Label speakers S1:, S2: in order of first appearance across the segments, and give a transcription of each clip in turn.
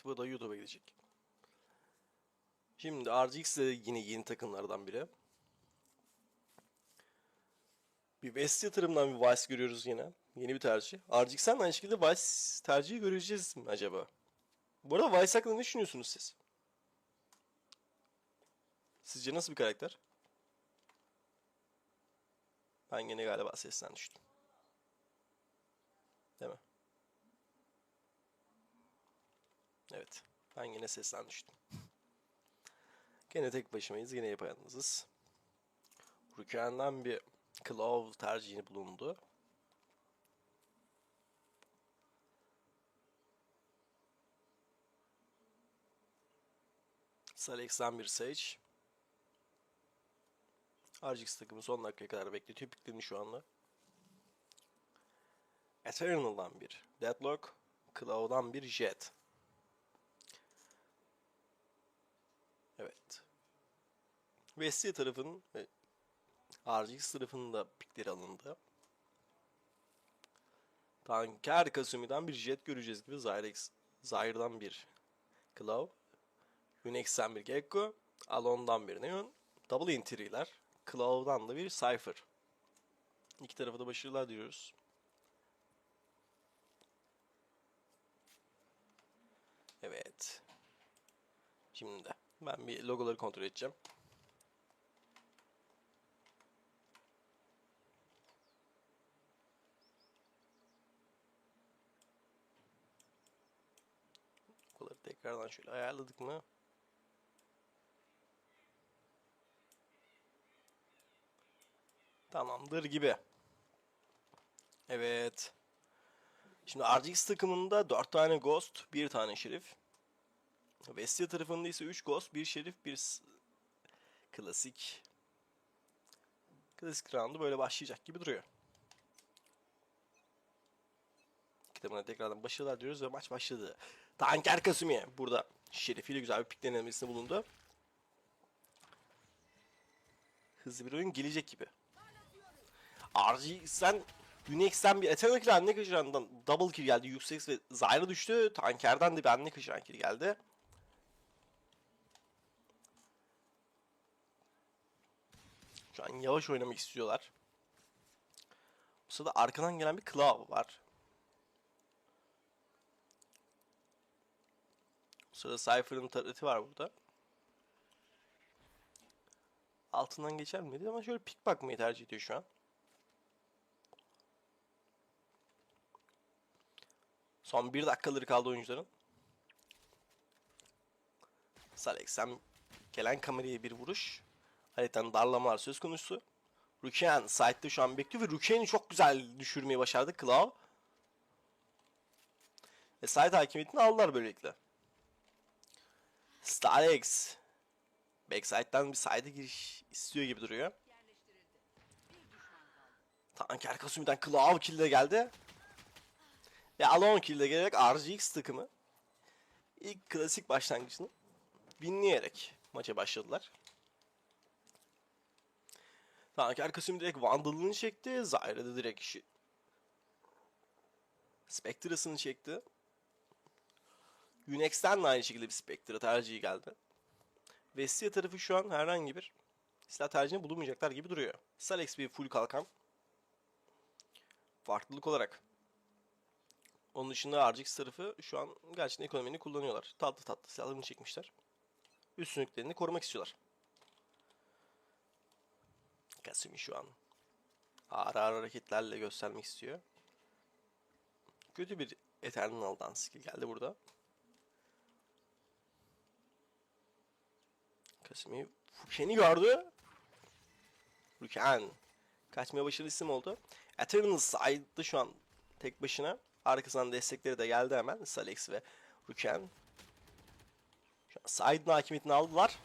S1: gitti. Bu da YouTube'a gidecek. Şimdi RGX de yine yeni takımlardan biri. Bir West yatırımdan bir Vice görüyoruz yine. Yeni bir tercih. RGX'ten de aynı şekilde Vice tercihi göreceğiz mi acaba? Bu arada Vice hakkında ne düşünüyorsunuz siz? Sizce nasıl bir karakter? Ben gene galiba sesten düştüm. Değil mi? Evet. Ben yine sesten düştüm. Gene tek başımayız. Gene yapayalnızız. Ruken'den bir Claw tercihini bulundu. Salex'ten bir Sage. RGX takımı son dakikaya kadar bekletiyor. Piklerini şu anda. Eternal'dan bir Deadlock. Claw'dan bir Jet. Evet. Vestia tarafının ve RGX tarafının da pikleri alındı. Tanker Kasumi'den bir Jet göreceğiz gibi. Zyrex, Zyre'dan bir Claw. Unix'ten bir Gecko. Alon'dan bir Neon. Double Interior'lar. Claw'dan da bir Cypher. İki tarafa da başarılar diliyoruz. Evet. Şimdi ben bir logoları kontrol edeceğim. Logoları tekrardan şöyle ayarladık mı? Tamamdır gibi. Evet. Şimdi RGX takımında 4 tane Ghost, 1 tane Şerif. Vestia tarafında ise 3 Ghost, 1 Şerif, 1 s- Klasik. Klasik roundu böyle başlayacak gibi duruyor. Kitabına tekrardan başarılar diyoruz ve maç başladı. Tanker Kasumi burada Şerif ile güzel bir pik denemesinde bulundu. Hızlı bir oyun gelecek gibi. RGX'den Unix'ten bir Eternal kill anne kaçırandan double kill geldi. Yüksek ve Zyra düştü. Tanker'den de bir anne kaçıran kill geldi. Şu an yavaş oynamak istiyorlar. Bu sırada arkadan gelen bir Claw var. Bu sırada Cypher'ın tarafı var burada. Altından geçer miydi ama şöyle pik bakmayı tercih ediyor şu an. Son bir dakikaları kaldı oyuncuların. Salex'ten gelen kameraya bir vuruş. Haritanın darlamalar söz konusu. Rukian side'de şu an bekliyor ve Rukian'ı çok güzel düşürmeyi başardı Claw. Ve side hakimiyetini aldılar böylelikle. Starex Backside'den bir side'e giriş istiyor gibi duruyor. Tanker Kasumi'den Claw kill de geldi. Ve Alon kill de gelerek RGX takımı ilk klasik başlangıcını binleyerek maça başladılar. Tanker Kasumi direkt Vandal'ını çekti. Zyra da direkt işi... Spectre'sını çekti. Unix'ten de aynı şekilde bir Spectre tercihi geldi. Vestia tarafı şu an herhangi bir silah tercihini bulunmayacaklar gibi duruyor. Salex bir full kalkan. Farklılık olarak. Onun dışında RGX tarafı şu an gerçekten ekonomini kullanıyorlar. Tatlı tatlı silahlarını çekmişler. Üstünlüklerini korumak istiyorlar. Kasumi şu an ağır ağır hareketlerle göstermek istiyor. Kötü bir Eternal'dan skill geldi burada. Kasumi Fuken'i gördü. Fuken. Kaçmaya başarılı isim oldu. Eternal side'da şu an tek başına. Arkasından destekleri de geldi hemen. Salex ve Ruken. Şu side'ın hakimiyetini aldılar.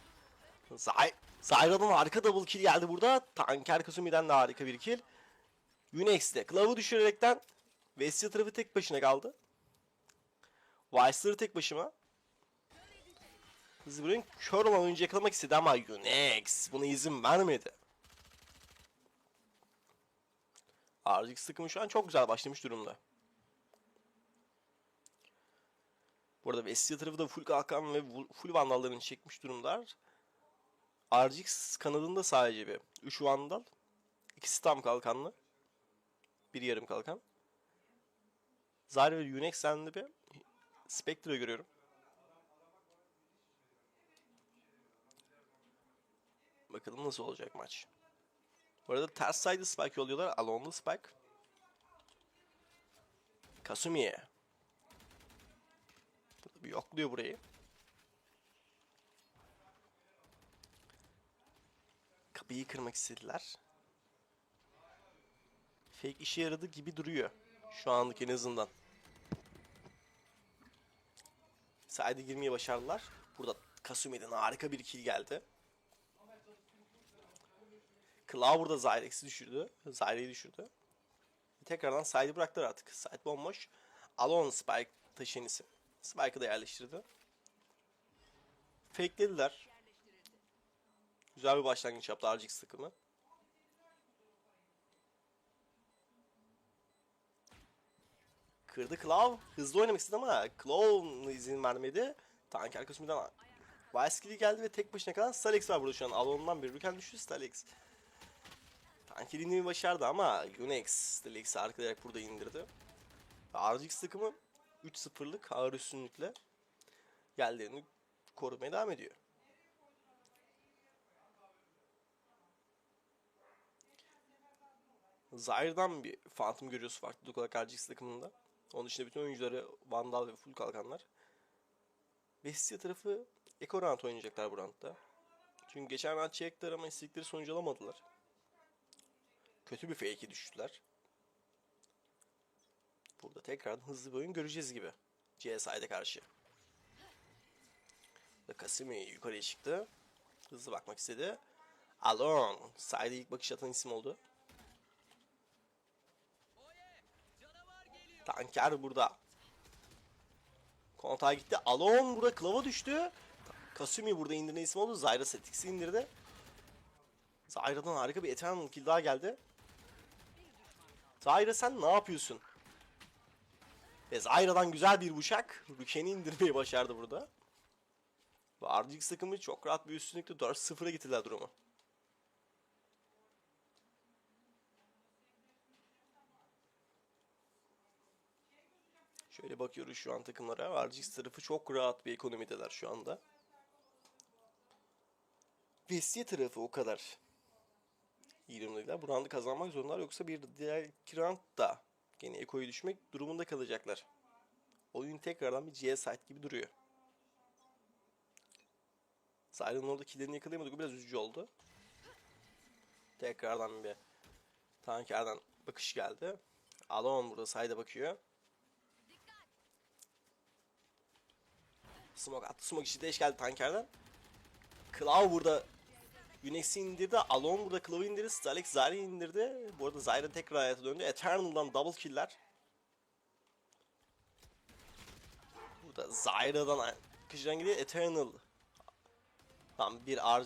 S1: Zay Zyra'dan harika double kill geldi burada. Tanker Kasumi'den de harika bir kill. Unix'te Clove'ı düşürerekten Vestia tarafı tek başına kaldı. Weissler'ı tek başıma. Zibrin kör olan oyuncu yakalamak istedi ama Unix buna izin vermedi. RGX takımı şu an çok güzel başlamış durumda. Bu arada Vestia tarafı da full kalkan ve full vandallarını çekmiş durumdalar. RGX kanadında sadece bir 3 vandal. İkisi tam kalkanlı. Bir yarım kalkan. Zarya ve Unix'ten de bir Spectre görüyorum. Bakalım nasıl olacak maç. Bu arada ters side spike yolluyorlar. Alonlu spike. Kasumi'ye. Burada bir yokluyor burayı. Kapıyı kırmak istediler. Fake işe yaradı gibi duruyor. Şu anlık en azından. Side'e girmeye başardılar. Burada Kasumi'den harika bir kill geldi. Claw burada Zyrex'i düşürdü. Zyre'yi düşürdü. Tekrardan side'i bıraktılar artık. Side bomboş. Alon Spike taşıyan isim. Spike'ı da yerleştirdi. Fakelediler. Güzel bir başlangıç yaptı RGX takımı. Kırdı Claw. Hızlı oynamak istedi ama Claw'un izin vermedi. Tank arkasından Vice geldi ve tek başına kalan Stalex var burada şu an. Alon'dan bir Ruken düştü Stalex. Tanker inmeyi başardı ama Unex Stalex'i arkalayarak burada indirdi. RGX takımı 3-0'lık ağır üstünlükle yerlerini korumaya devam ediyor. Zyr'dan bir Phantom görüyoruz farklılık olarak RGX takımında. Onun dışında bütün oyuncuları Vandal ve full kalkanlar. Vestia tarafı Eco Round oynayacaklar bu roundda. Çünkü geçen round çektiler ama istedikleri sonucu alamadılar. Kötü bir fake'e düştüler. Burada tekrar hızlı bir oyun göreceğiz gibi. CSI'de karşı. Ve Kasimi yukarıya çıktı. Hızlı bakmak istedi. Alon. Side'e ilk bakış atan isim oldu. Tanker burada. Kontağa gitti. Alon burada klava düştü. Kasumi burada indirme isim oldu. Zyra Setix'i indirdi. Zyra'dan harika bir Eternal kill daha geldi. Zyra sen ne yapıyorsun? Ve Zyra'dan güzel bir bıçak. Ruken'i indirmeyi başardı burada. Ve RGX takımı çok rahat bir üstünlükle 4-0'a getirdiler durumu. Şöyle bakıyoruz şu an takımlara. RGX tarafı çok rahat bir ekonomideler şu anda. Vestia tarafı o kadar iyi durumdalar. Bu roundu kazanmak zorundalar yoksa bir diğer round da gene ekoyu düşmek durumunda kalacaklar. Oyun tekrardan bir CS site gibi duruyor. Zyra'nın orada killerini yakalayamadık. Biraz üzücü oldu. Tekrardan bir tankerden bakış geldi. Alon burada side'a bakıyor. Smoke attı. Smoke işi deş geldi tankerden. Claw burada Unix'i indirdi. Alon burada Claw'ı indirdi. Stalex Zyra'yı indirdi. Bu arada Zyra tekrar hayata döndü. Eternal'dan double killer. Burada Zyra'dan kışan gidiyor. Eternal. Tam bir R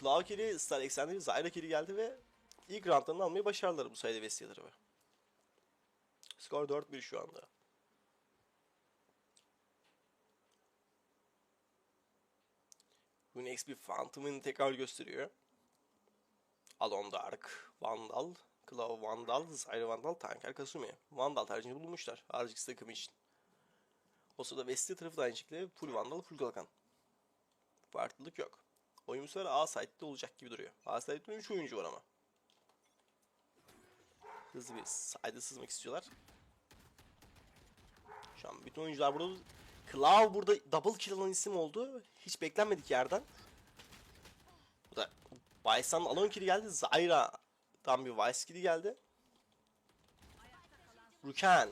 S1: Claw kill'i, Stalex'den bir Zyra kill'i geldi ve ilk roundlarını almayı başardılar bu sayede Vestia'ları. Skor 4-1 şu anda. Unix bir Phantom'ını tekrar gösteriyor. Alon Dark, Vandal, Claw Vandal, Zyra Vandal, Tanker Kasumi. Vandal tercihini bulmuşlar RGX takımı için. O sırada Vestia tarafı da aynı şekilde full Vandal, full Kalkan. Farklılık yok. Oyun bu sefer A site'de olacak gibi duruyor. A site'de 3 oyuncu var ama. Hızlı bir side'e sızmak istiyorlar. Şu an bütün oyuncular burada. Claw burada double kill alan isim oldu. Hiç beklenmedik yerden. Bu da Vice'dan alon kill'i geldi. Zyra'dan bir Vice kill'i geldi. Ruken.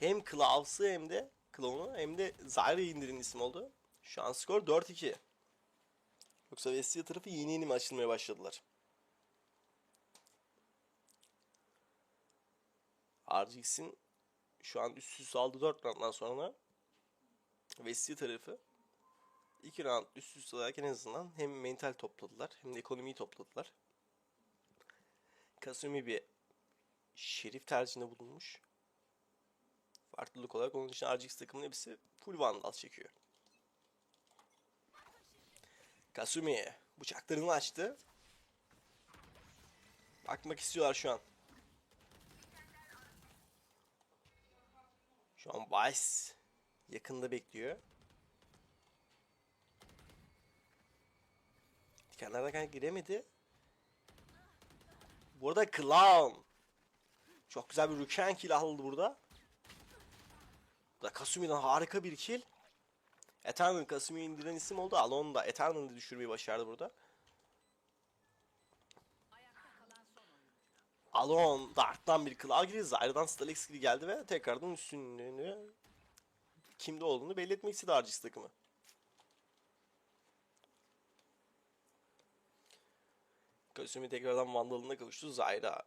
S1: Hem Claw'sı hem de Clone'u hem de Zyra'yı indirin isim oldu. Şu an skor 4-2. Yoksa Vestia tarafı yeni yeni mi açılmaya başladılar? RGX'in şu an üst üste aldığı 4 rounddan sonra Vestia tarafı 2 round üst üste alırken en azından hem mental topladılar hem de ekonomiyi topladılar. Kasumi bir şerif tercihinde bulunmuş. Farklılık olarak onun için RGX takımının hepsi full Vandal çekiyor. Kasumi bıçaklarını açtı. Bakmak istiyorlar şu an. Şu an Vice yakında bekliyor. Dikenlerden kanka giremedi. Bu arada Clown. Çok güzel bir Ruken kill aldı burada. Bu da Kasumi'den harika bir kill. Eternal Kasumi'yi indiren isim oldu. Alon da Eternal'ı düşürmeyi başardı burada. Alon Dark'tan bir Claw girdi. Zyra'dan Stalex geldi ve tekrardan üstünlüğünü kimde olduğunu belli etmek istedi Argis takımı. Kasumi tekrardan Vandal'ına kavuştu. Zyra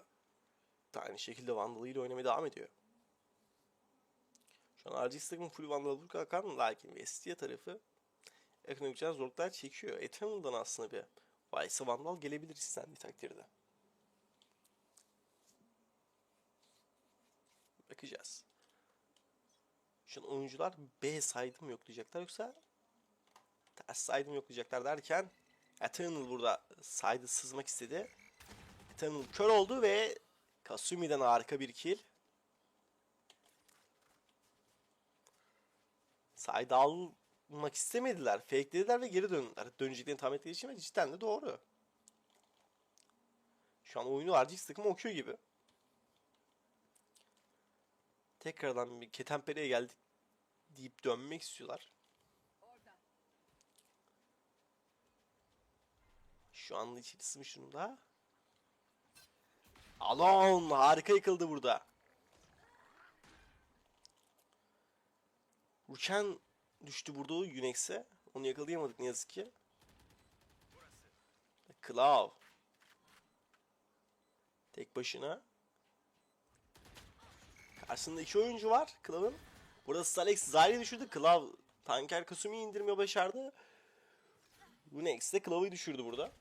S1: aynı şekilde Vandal ile oynamaya devam ediyor. Şu an RGX takım full Vandal vuruk akan lakin Vestia tarafı ekonomik zorluklar çekiyor. Eternal'dan aslında bir Vice'a Vandal gelebilir istendiği takdirde. Bakacağız. An oyuncular B saydım yok diyecekler yoksa ters saydım yok diyecekler derken Eternal burada saydı sızmak istedi. Eternal kör oldu ve Kasumi'den harika bir kill. Sayda almak istemediler. Fakelediler ve geri döndüler. Döneceklerini tahmin ettiği için cidden de doğru. Şu an oyunu RGX takımı okuyor gibi. Tekrardan bir Ketenpere'ye geldik deyip dönmek istiyorlar. Şu anda içeri sızmış durumda. Alon harika yıkıldı burada. Ruken düştü burada Unix'e. Onu yakalayamadık ne yazık ki. Klav. Tek başına. Karşısında iki oyuncu var Klav'ın. Burada Stalex Zayri düşürdü. Klav Tanker Kasumi'yi indirmeyi başardı. Unix de Klav'ı düşürdü burada.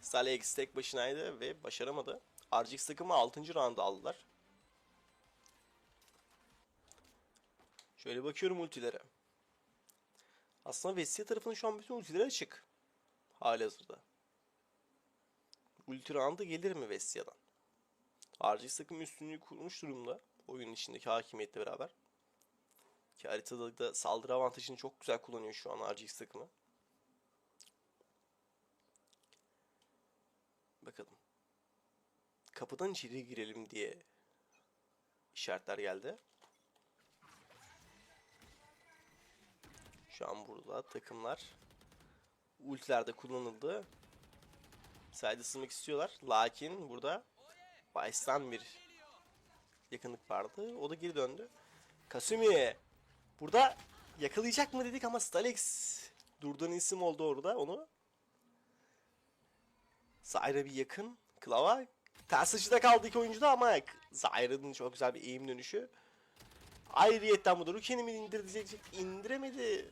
S1: Stalex tek başınaydı ve başaramadı. RGX takımı 6. round'da aldılar. Şöyle bakıyorum ultilere. Aslında Vestia tarafının şu an bütün ultileri açık. Halihazırda. Ulti round'ı gelir mi Vestia'dan? RGX takım üstünlüğü kurmuş durumda. Oyunun içindeki hakimiyetle beraber. Ki haritada da saldırı avantajını çok güzel kullanıyor şu an RGX takımı. Bakalım. Kapıdan içeri girelim diye işaretler geldi. Şu an burada takımlar ultilerde kullanıldı. Sayda istiyorlar. Lakin burada Vice'dan bir yakınlık vardı. O da geri döndü. Kasumi burada yakalayacak mı dedik ama Stalex durduğun isim oldu orada onu. Zyra bir yakın. Klava ters açıda kaldı iki oyuncu da ama Zyra'nın çok güzel bir eğim dönüşü. Ayrıyetten bu da Ruken'i mi indirecek? indiremedi.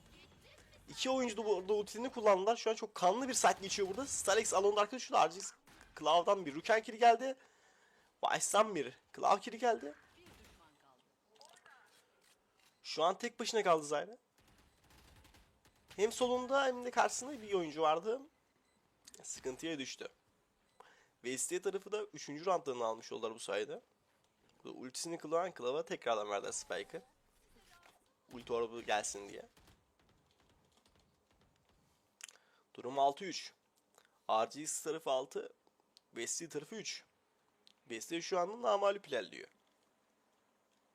S1: İki oyuncu da burada ultisini kullandılar. Şu an çok kanlı bir saat geçiyor burada. Stalex Alon'da arkadaşı da RGX Cloud'dan bir kiri geldi. Vice'dan bir Cloud geldi. Şu an tek başına kaldı Zyra. Hem solunda hem de karşısında bir oyuncu vardı. Sıkıntıya düştü. VST tarafı da 3. roundlarını almış oldular bu sayede. Ultisini kullanan Klava tekrardan verdi Spike'ı. Ulti orada gelsin diye. Durum 6-3. RGX tarafı 6, VST tarafı 3. VST şu anda namalip ilerliyor.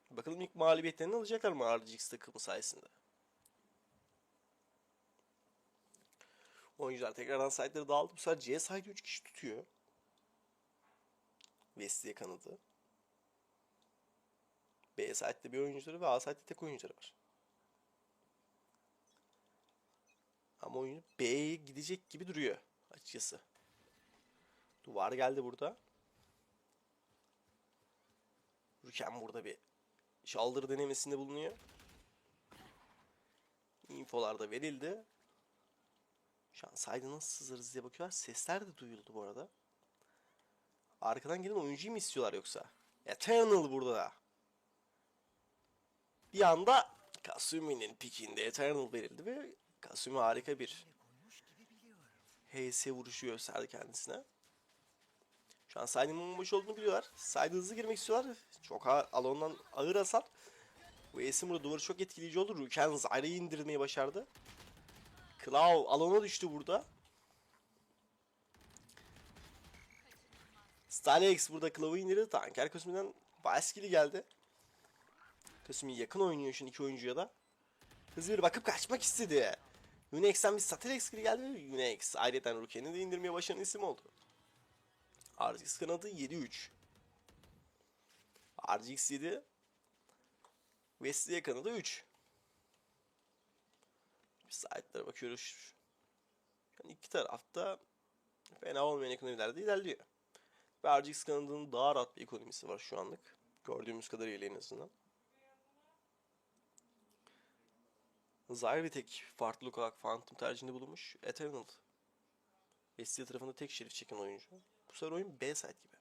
S1: Bakalım ilk mağlubiyetlerini alacaklar mı RGX takımı sayesinde. Oyuncular tekrardan site'ları dağıldı. Bu sefer C site 3 kişi tutuyor. Vestiye kanadı. B site'de bir oyuncuları ve A site'de tek oyuncuları var. Ama oyun B'ye gidecek gibi duruyor açıkçası. Duvar geldi burada. Ruken burada bir şaldırı denemesinde bulunuyor. Infolar da verildi. Şu an sayda nasıl sızarız diye bakıyorlar. Sesler de duyuldu bu arada. Arkadan gelen oyuncuyu mu istiyorlar yoksa? Eternal burada. Bir anda Kasumi'nin pikinde Eternal verildi ve Kasumi harika bir HS vuruşu gösterdi kendisine. Şu an Side'nin bomboş olduğunu biliyorlar. Side hızlı girmek istiyorlar. Çok ağır, Alon'dan ağır hasar. Bu E'sin burada duvarı çok etkileyici oldu. Ruken Zyra'yı indirmeyi başardı. Claw Alon'a düştü burada. Stalex burada Claw'ı indirdi. Tanker Kasumi'den Baskili geldi. Kasumi yakın oynuyor şu iki oyuncuya da. Hızlı bir bakıp kaçmak istedi. Unix'ten bir gibi geldi Unix ayrıca Ruken'i de indirmeye başlayan isim oldu. RGX kanadı 7-3. RGX 7 Wesley kanadı 3. Bir saatlere bakıyoruz. Yani iki tarafta fena olmayan ekonomilerde ilerliyor. Ve RGX kanadının daha rahat bir ekonomisi var şu anlık. Gördüğümüz kadarıyla en azından. Zyre bir tek farklılık olarak Phantom tercihinde bulunmuş. Eternal. Vestia tarafında tek şerif çeken oyuncu. Bu sefer oyun B side gibi.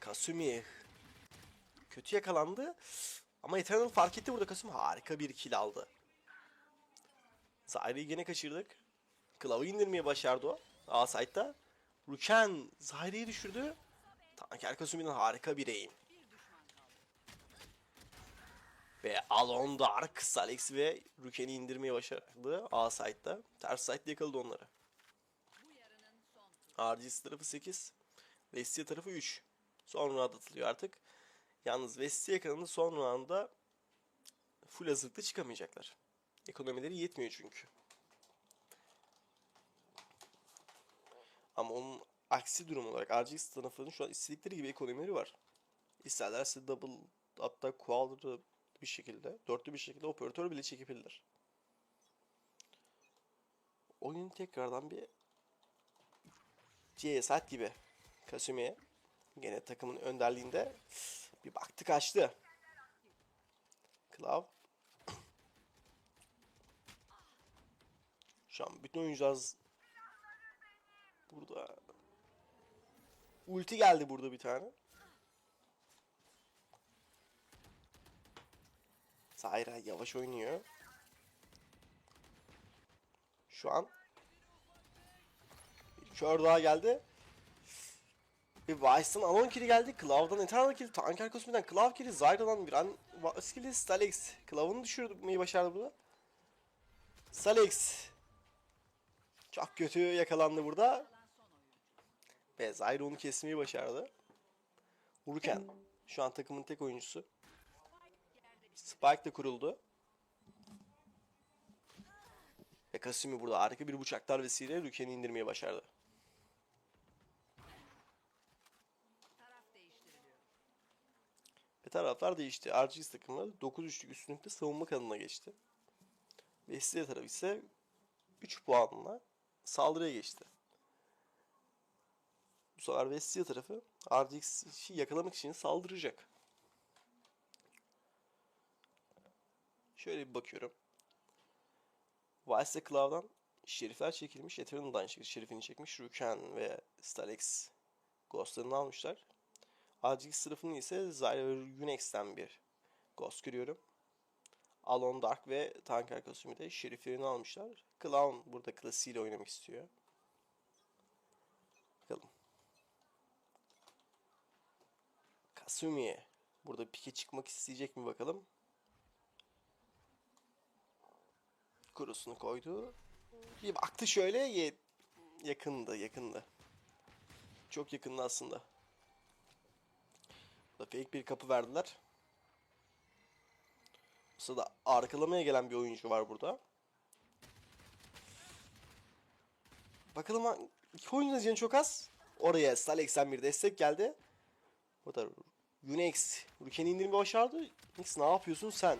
S1: Kasumi kötü yakalandı. Ama Eternal fark etti burada Kasumi harika bir kill aldı. Zyre'yi gene kaçırdık. Klav'ı indirmeye başardı o. A side'da. Ruken Zyre'yi düşürdü. Tanker Kasumi'nin harika bir aim. Ve Alon Dark, Salix ve Ruken'i indirmeye başardı A side'da. Ters side'de yakaladı onları. RGS tarafı 8. Vestia tarafı 3. Son round atılıyor artık. Yalnız Vestia kanalında son roundda full hazırlıkta çıkamayacaklar. Ekonomileri yetmiyor çünkü. Ama onun aksi durum olarak RGX tarafının şu an istedikleri gibi ekonomileri var. İsterlerse double hatta quadra bir şekilde, dörtlü bir şekilde operatör bile çekebilirler. Oyun tekrardan bir C saat gibi Kasumi'ye gene takımın önderliğinde bir baktı kaçtı. Klav Şu an bütün oyuncular burada ulti geldi burada bir tane. Zayra yavaş oynuyor. Şu an kör geldi. Bir Vice'dan Alon kill'i geldi. Cloud'dan Eternal kill. Tanker Cosmi'den Cloud kill'i. Zyra'dan bir an skill'i. Stalex. Cloud'unu düşürmeyi başardı burada. Stalex. Çok kötü yakalandı burada. Ve Zyra onu kesmeyi başardı. Vururken şu an takımın tek oyuncusu. Spike de kuruldu. Ve Kasumi burada harika bir bıçaklar vesile Ruken'i indirmeyi başardı. Taraflar değişti. RGS takımları 9-3'lük üstünlükte savunma kanalına geçti. Vesile tarafı ise 3 puanla saldırıya geçti. Bu sefer Vestia tarafı RGX'i yakalamak için saldıracak. Şöyle bir bakıyorum. Vice Cloud'dan şerifler çekilmiş. Eternal'dan şerifini çekmiş. Ruken ve Stalex Ghost'larını almışlar. RGX sınıfını ise Zyra ve Unix'ten bir Ghost görüyorum. Alon Dark ve Tanker Kasumi de şeriflerini almışlar. Clown burada klasiğiyle oynamak istiyor. Bakalım. Kasumi burada pike çıkmak isteyecek mi bakalım. Kurusunu koydu. Bir baktı şöyle ye- yakındı yakındı. Çok yakındı aslında. Burada fake bir kapı verdiler. Bu sırada arkalamaya gelen bir oyuncu var burada. Bakalım iki oyuncunun canı çok az. Oraya Stalex'ten bir destek geldi. Burada Unix Ruken'i indirmeyi başardı. Unix ne yapıyorsun sen?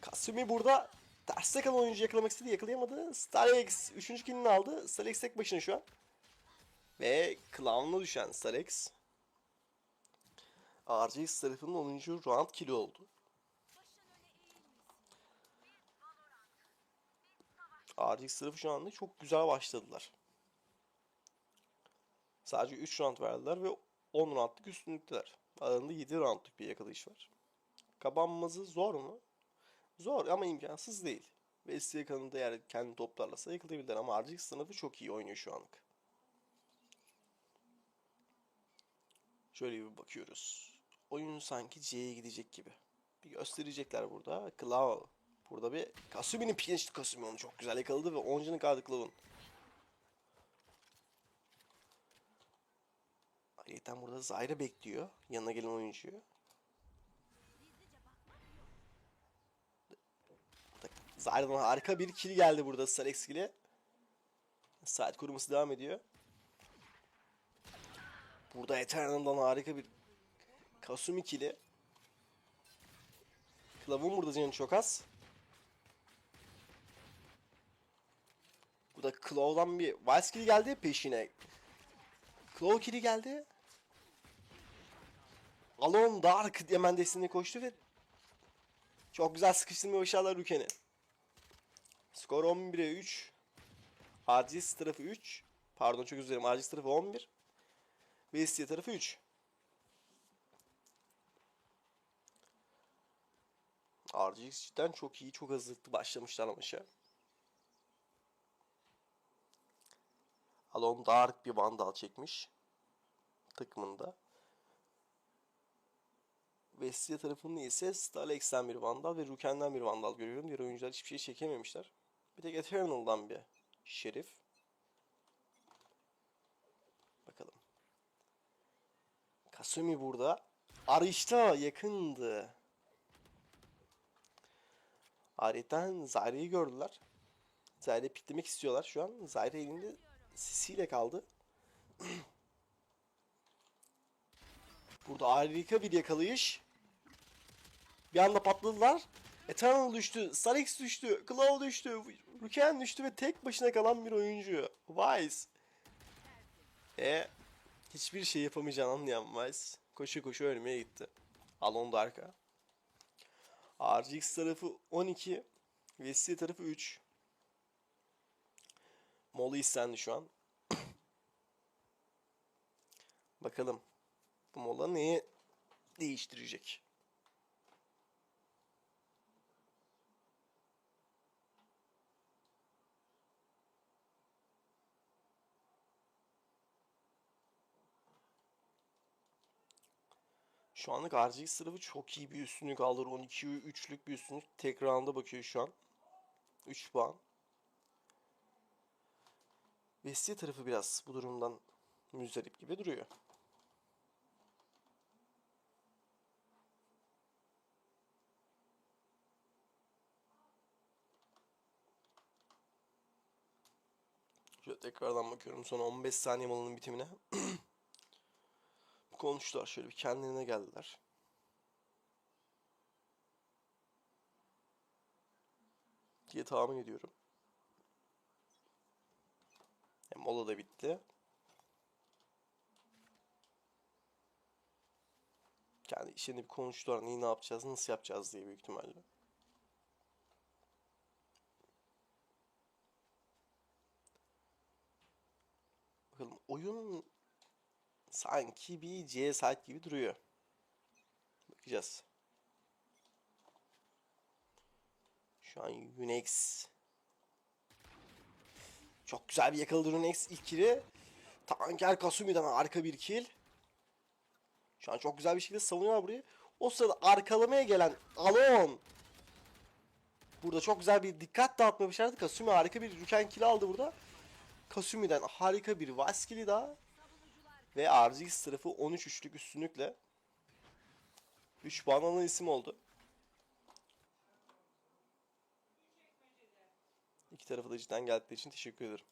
S1: Kasumi burada terste kalan oyuncu yakalamak istedi. Yakalayamadı. Stalex 3. killini aldı. Stalex tek başına şu an. Ve Clown'a düşen Stalex. RGX tarafının 10. round kill'i oldu. RGX tarafı şu anda çok güzel başladılar. Sadece 3 round verdiler ve 10 roundluk üstünlükteler. Aralarında 7 roundluk bir yakalayış var. Kapanması zor mu? Zor ama imkansız değil. Vestiye kanında eğer kendi toplarlasa yakalayabilirler ama RGX sınıfı çok iyi oynuyor şu anlık. Şöyle bir bakıyoruz. Oyun sanki C'ye gidecek gibi. Bir gösterecekler burada. Claw. Burada bir Kasumi'nin pirinçli Kasumi onu çok güzel yakaladı ve 10 canı kaldı Claw'un. Ayrıca burada Zyra bekliyor. Yanına gelen oyuncuyu. Zyra'dan harika bir kill geldi burada Starex kill'i. Saat koruması devam ediyor. Burada Eternal'dan harika bir Kasumi kill'i. Klavun burada canı çok az. Burada Claw'dan bir Vice kill geldi peşine. Claw kill'i geldi. Alone Dark hemen desteğine koştu ve çok güzel sıkıştırmaya başardılar Ruken'i. Skor 11'e 3. Aciz tarafı 3. Pardon çok dilerim. Aciz tarafı 11. Ve Istiye tarafı 3. RGX cidden çok iyi, çok hazırlıklı başlamışlar maça. Alon Dark bir vandal çekmiş. Takımında. Vestia tarafında ise Stalex'ten bir vandal ve Ruken'den bir vandal görüyorum. Diğer oyuncular hiçbir şey çekememişler. Bir tek Eternal'dan bir şerif. Bakalım. Kasumi burada. Arayışta yakındı. Ayrıca Zyra'yı gördüler. Zyra'yı piklemek istiyorlar şu an. Zyra elinde sisiyle kaldı. Burada harika bir yakalayış. Bir anda patladılar. Eternal düştü, Starix düştü, Claw düştü, Ruken düştü ve tek başına kalan bir oyuncu. Vice. E hiçbir şey yapamayacağını anlayan Vice koşu koşu ölmeye gitti. Alon Dark'a. RGX tarafı 12, VSC tarafı 3. Mola istendi şu an. Bakalım. Bu mola neyi değiştirecek? Şu anlık RGX tarafı çok iyi bir üstünlük aldı. 12 3'lük bir üstünlük. Tek bakıyor şu an. 3 puan. Vestia tarafı biraz bu durumdan müzdarip gibi duruyor. Şöyle tekrardan bakıyorum son 15 saniye malının bitimine. Konuştular şöyle bir kendilerine geldiler. diye tahmin ediyorum. E, mola da bitti. Kendi işini bir konuştular. Neyi ne yapacağız, nasıl yapacağız diye büyük ihtimalle. Bakalım oyun sanki bir C site gibi duruyor. Bakacağız. Şu an Unex çok güzel bir yakaladı Unex ilk kili. Tanker Kasumi'den arka bir kill. Şu an çok güzel bir şekilde savunuyorlar burayı. O sırada arkalamaya gelen Alon. Burada çok güzel bir dikkat dağıtma başardı. Kasumi harika bir Rüken kill aldı burada. Kasumi'den harika bir Vaskili daha. Ve RGX tarafı 13 üçlük üstünlükle 3 puan alan isim oldu. İki tarafı da cidden geldikleri için teşekkür ederim.